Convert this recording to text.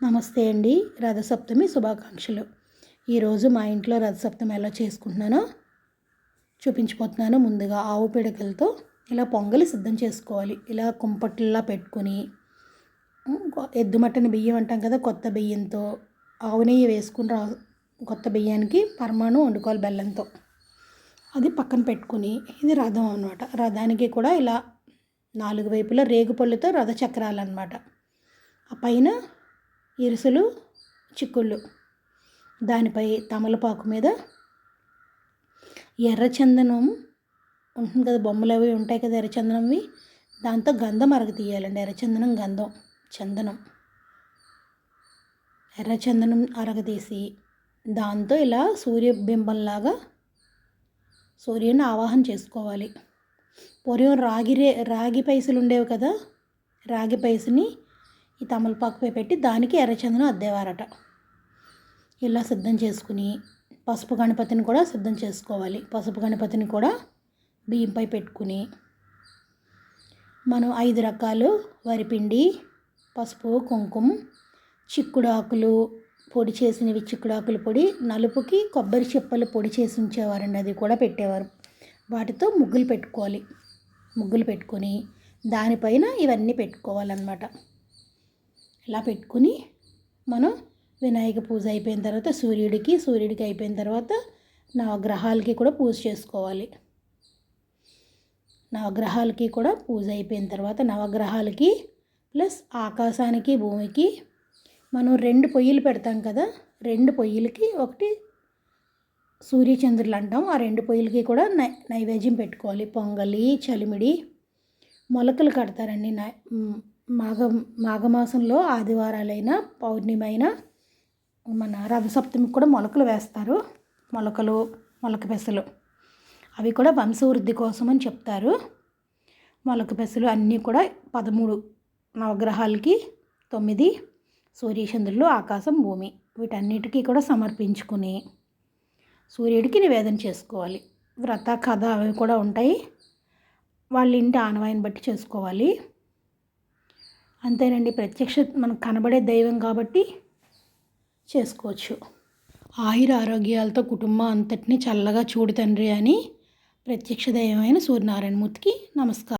నమస్తే అండి. రథసప్తమి శుభాకాంక్షలు. ఈరోజు మా ఇంట్లో రథసప్తమి ఎలా చేసుకుంటున్నానో చూపించిపోతున్నాను. ముందుగా ఆవు పిడకలతో ఇలా పొంగలి సిద్ధం చేసుకోవాలి. ఇలా కుంపట్లా పెట్టుకుని ఎద్దు మట్టని బియ్యం అంటాం కదా కొత్త బియ్యంతో ఆవు నెయ్యి వేసుకుని రా కొత్త బియ్యానికి పరమాణు వండుకోవాలి బెల్లంతో. అది పక్కన పెట్టుకుని ఇది రథం అనమాట రథానికి కూడా ఇలా నాలుగు వైపులా రేగు పళ్ళుతో రథ చక్రాలు అనమాట ఆ పైన ఇరుసులు చిక్కుళ్ళు. దానిపై తమలపాకు మీద ఎర్రచందనం ఉంటుంది కదా బొమ్మలు అవి ఉంటాయి కదా ఎర్రచందనంవి దాంతో గంధం అరగ తీయాలండి ఎర్రచందనం గంధం చందనం. ఎర్రచందనం అరగదీసి దాంతో ఇలా సూర్యబింబంలాగా సూర్యుని ఆవాహన చేసుకోవాలి. పూర్వం రాగి రే రాగి పైసలు ఉండేవి కదా రాగి పైసని ఈ తమలపాకుపై పెట్టి దానికి ఎర్రచందనం అద్దేవారట. ఇలా సిద్ధం చేసుకుని పసుపు గణపతిని కూడా సిద్ధం చేసుకోవాలి. పసుపు గణపతిని కూడా బియ్యంపై పెట్టుకుని మనం ఐదు రకాలు వరిపిండి పసుపు కుంకుమ చిక్కుడాకులు పొడి చేసినవి చిక్కుడాకుల పొడి నలుపుకి కొబ్బరి చిప్పలు పొడి చేసి ఉంచేవారండి. అది కూడా పెట్టేవారు. వాటితో ముగ్గులు పెట్టుకోవాలి. ముగ్గులు పెట్టుకొని దానిపైన ఇవన్నీ పెట్టుకోవాలన్నమాట. ఇలా పెట్టుకుని మనం వినాయక పూజ అయిపోయిన తర్వాత సూర్యుడికి సూర్యుడికి అయిపోయిన తర్వాత నవగ్రహాలకి కూడా పూజ చేసుకోవాలి. నవగ్రహాలకి కూడా పూజ అయిపోయిన తర్వాత నవగ్రహాలకి ప్లస్ ఆకాశానికి భూమికి మనం రెండు పొయ్యిలు పెడతాం కదా రెండు పొయ్యిలకి ఒకటి సూర్యచంద్రులు అంటాం. ఆ రెండు పొయ్యిలకి కూడా నై నైవేద్యం పెట్టుకోవాలి. పొంగలి చలిమిడి మొలకలు కడతారండి. మాఘ మాఘమాసంలో ఆదివారాలైన పౌర్ణిమైన మన రథసప్తమికి కూడా మొలకలు వేస్తారు. మొలకలు మొలక పెసలు. అవి కూడా వంశవృద్ధి కోసం అని చెప్తారు. మొలక పెసలు అన్నీ కూడా పదమూడు నవగ్రహాలకి తొమ్మిది సూర్యచంద్రులు ఆకాశం భూమి. వీటన్నిటికీ కూడా సమర్పించుకుని సూర్యుడికి నివేదన చేసుకోవాలి. వ్రత కథ అవి కూడా ఉంటాయి. వాళ్ళ ఇంటి ఆనవాయిని బట్టి చేసుకోవాలి. అంతేనండి ప్రత్యక్ష మనకు కనబడే దైవం కాబట్టి చేసుకోవచ్చు. ఆయుర ఆరోగ్యాలతో కుటుంబం అంతటిని చల్లగా చూడు తండ్రి అని ప్రత్యక్ష దైవమైన సూర్యనారాయణమూర్తికి నమస్కారం.